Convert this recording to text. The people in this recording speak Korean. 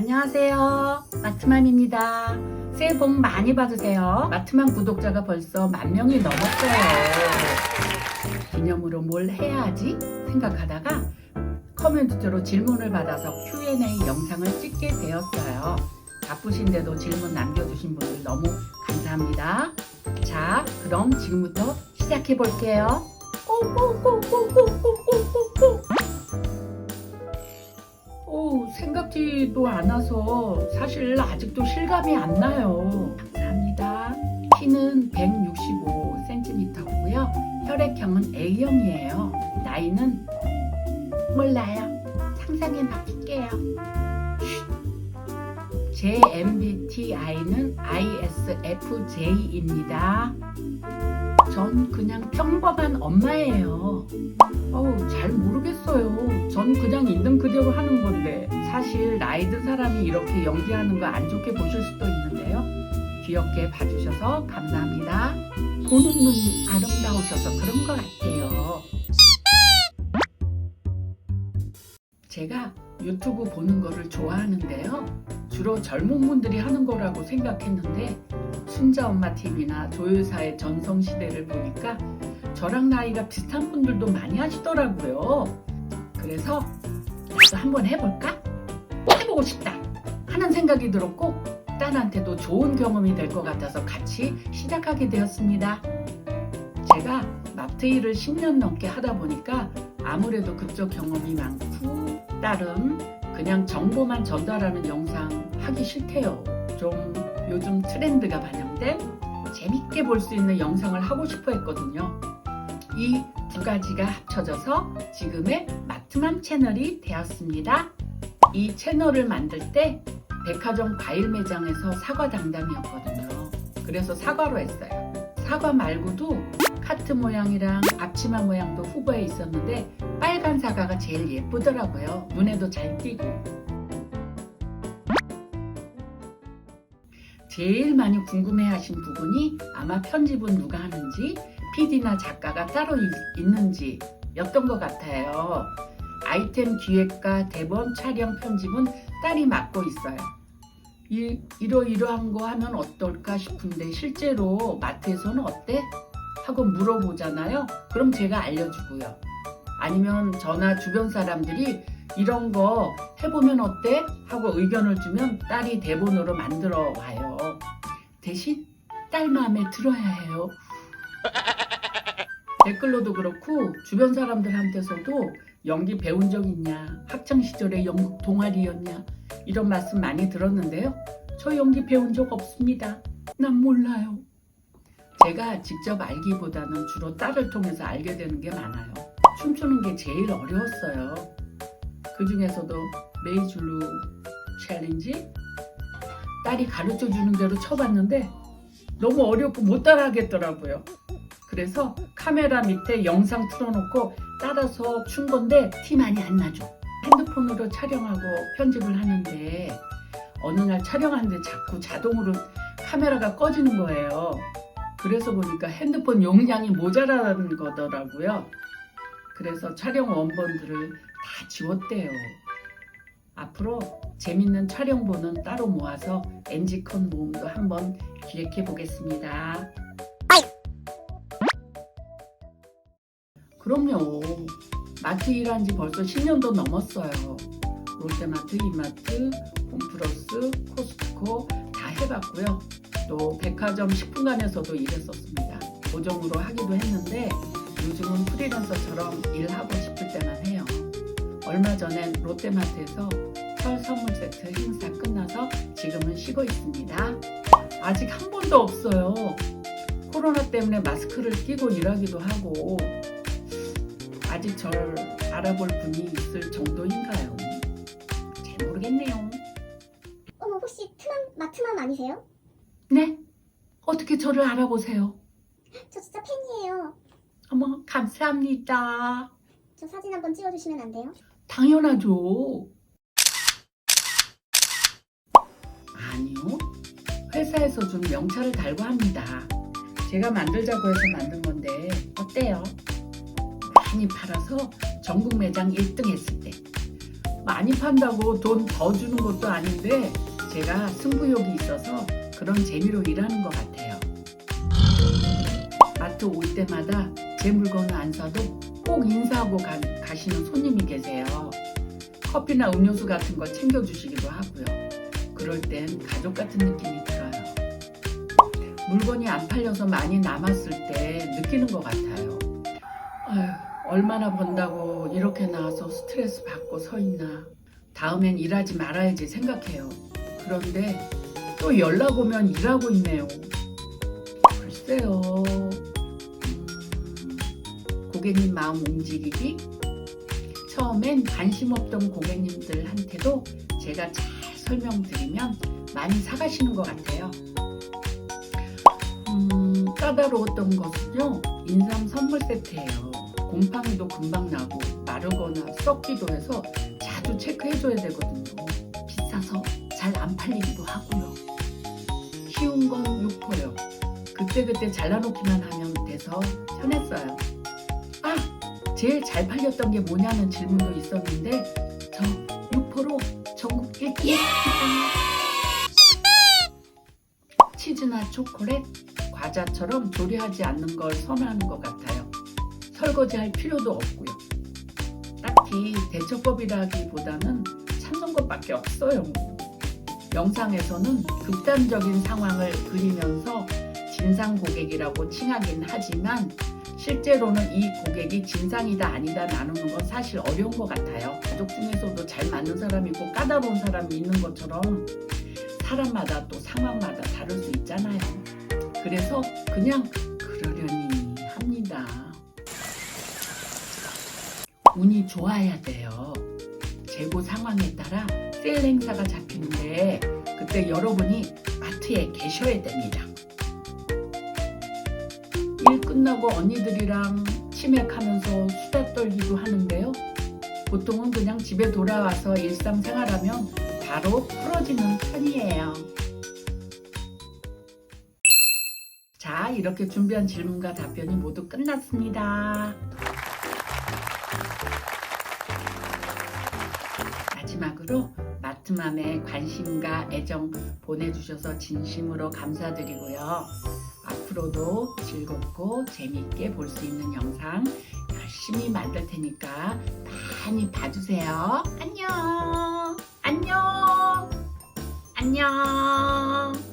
안녕하세요. 마트맘입니다. 새해 복 많이 받으세요. 마트맘 구독자가 벌써 만 명이 넘었어요. 기념으로 뭘 해야 하지? 생각하다가 커뮤니티로 질문을 받아서 Q&A 영상을 찍게 되었어요. 바쁘신데도 질문 남겨주신 분들 너무 감사합니다. 자, 그럼 지금부터 시작해 볼게요. 꼬꼬꼬꼬꼬꼬꼬꼬. 오, 생각지도 않아서 사실 아직도 실감이 안 나요. 감사합니다. 키는 165cm고요. 혈액형은 A형이에요. 나이는 몰라요. 상상에 맡길게요. 제 MBTI는 ISFJ입니다. 전 그냥 평범한 엄마예요. 어우, 잘 모르겠어요. 전 그냥 있는 그대로 하는 건데. 사실 나이 든 사람이 이렇게 연기하는 거 안 좋게 보실 수도 있는데요. 귀엽게 봐주셔서 감사합니다. 보는 눈이 아름다우셔서 그런 것 같아요. 제가 유튜브 보는 거를 좋아하는데요. 주로 젊은 분들이 하는 거라고 생각했는데 순자 엄마 TV나 조효사의 전성 시대를 보니까 저랑 나이가 비슷한 분들도 많이 하시더라고요. 그래서 한번 해볼까? 해보고 싶다 하는 생각이 들었고 딸한테도 좋은 경험이 될 것 같아서 같이 시작하게 되었습니다. 제가 마트 일을 10년 넘게 하다 보니까 아무래도 그쪽 경험이 많고 딸은 그냥 정보만 전달하는 영상 하기 싫대요. 좀 요즘 트렌드가 반영된 재밌게 볼 수 있는 영상을 하고 싶어 했거든요. 이 두 가지가 합쳐져서 지금의 마트맘 채널이 되었습니다. 이 채널을 만들 때 백화점 과일 매장에서 사과 당담이었거든요. 그래서 사과로 했어요. 사과 말고도 카트 모양이랑 앞치마 모양도 후보에 있었는데 빨간 사과가 제일 예쁘더라고요. 눈에도 잘 띄고. 제일 많이 궁금해하신 부분이 아마 편집은 누가 하는지 PD나 작가가 따로 있, 있는지 였던 것 같아요. 아이템 기획과 대본 촬영 편집은 딸이 맡고 있어요. 이, 이러이러한 거 하면 어떨까 싶은데 실제로 마트에서는 어때? 하고 물어보잖아요. 그럼 제가 알려주고요. 아니면 저나 주변 사람들이 이런 거 해보면 어때? 하고 의견을 주면 딸이 대본으로 만들어 와요. 대신 딸 마음에 들어야 해요. 댓글로도 그렇고 주변 사람들한테서도 연기 배운 적 있냐? 학창 시절에 연극 동아리였냐? 이런 말씀 많이 들었는데요. 저 연기 배운 적 없습니다. 난 몰라요. 제가 직접 알기보다는 주로 딸을 통해서 알게 되는 게 많아요. 춤추는 게 제일 어려웠어요. 그 중에서도 메이즐루 챌린지 딸이 가르쳐 주는 대로 쳐봤는데 너무 어렵고 못 따라 하겠더라고요. 그래서 카메라 밑에 영상 틀어놓고 따라서 춘 건데 티 많이 안 나죠. 핸드폰으로 촬영하고 편집을 하는데 어느 날 촬영하는데 자꾸 자동으로 카메라가 꺼지는 거예요. 그래서 보니까 핸드폰 용량이 모자라는 거더라고요. 그래서 촬영 원본들을 다 지웠대요. 앞으로 재밌는 촬영본은 따로 모아서 NG콘 모음도 한번 기획해 보겠습니다. 그럼요. 마트 일한 지 벌써 10년도 넘었어요. 롯데마트, 이마트, 홈플러스, 코스트코 다 해봤고요. 또 백화점 식품관에서도 일했었습니다. 고정으로 하기도 했는데 요즘은 프리랜서처럼 일하고 싶을 때만 해요. 얼마 전엔 롯데마트에서 설 선물 세트 행사 끝나서 지금은 쉬고 있습니다. 아직 한 번도 없어요. 코로나 때문에 마스크를 끼고 일하기도 하고 아직 절 알아볼 분이 있을 정도인가요? 잘 모르겠네요. 어머 혹시 트맘 마트맘 아니세요? 네? 어떻게 저를 알아보세요? 저 진짜 팬이에요. 어머, 감사합니다. 저 사진 한번 찍어주시면 안 돼요? 당연하죠. 아니요. 회사에서 준 명찰을 달고 합니다. 제가 만들자고 해서 만든 건데 어때요? 많이 팔아서 전국 매장 1등 했을 때 많이 판다고 돈 더 주는 것도 아닌데 제가 승부욕이 있어서 그런 재미로 일하는 것 같아요. 마트 올 때마다 제 물건을 안 사도 꼭 인사하고 가, 가시는 손님이 계세요. 커피나 음료수 같은 거 챙겨주시기도 하고요. 그럴 땐 가족 같은 느낌이 들어요. 물건이 안 팔려서 많이 남았을 때 느끼는 것 같아요. 아휴, 얼마나 번다고 이렇게 나와서 스트레스 받고 서 있나. 다음엔 일하지 말아야지 생각해요. 그런데 또 연락 오면 일하고 있네요. 글쎄요. 음, 고객님 마음 움직이기? 처음엔 관심 없던 고객님들한테도 제가 잘 설명드리면 많이 사가시는 것 같아요. 음, 까다로웠던 것은요, 인삼 선물 세트예요. 곰팡이도 금방 나고 마르거나 썩기도 해서 자주 체크해줘야 되거든요. 비싸서 잘 안 팔리기도 하고요. 쉬운 건 6호요. 그때그때 잘라놓기만 하면 돼서 편했어요. 아! 제일 잘 팔렸던 게 뭐냐는 질문도 있었는데 저 6호로 전국 1등 치즈나 초콜릿, 과자처럼 조리하지 않는 걸 선호하는 것 같아요. 설거지할 필요도 없고요. 딱히 대처법이라기보다는 참는 것밖에 없어요. 영상에서는 극단적인 상황을 그리면서 진상 고객이라고 칭하긴 하지만 실제로는 이 고객이 진상이다 아니다 나누는 건 사실 어려운 것 같아요. 가족 중에서도 잘 맞는 사람이 있고 까다로운 사람이 있는 것처럼 사람마다 또 상황마다 다를 수 있잖아요. 그래서 그냥 그러려니 합니다. 운이 좋아야 돼요. 재고 상황에 따라 세일 행사가 잡히는데 그때 여러분이 마트에 계셔야 됩니다. 일 끝나고 언니들이랑 치맥하면서 수다 떨기도 하는데요. 보통은 그냥 집에 돌아와서 일상생활하면 바로 풀어지는 편이에요. 자, 이렇게 준비한 질문과 답변이 모두 끝났습니다. 마지막으로 마트맘에 관심과 애정 보내주셔서 진심으로 감사드리고요. 앞으로도 즐겁고 재미있게 볼 수 있는 영상 열심히 만들 테니까 많이 봐주세요. 안녕! 안녕! 안녕!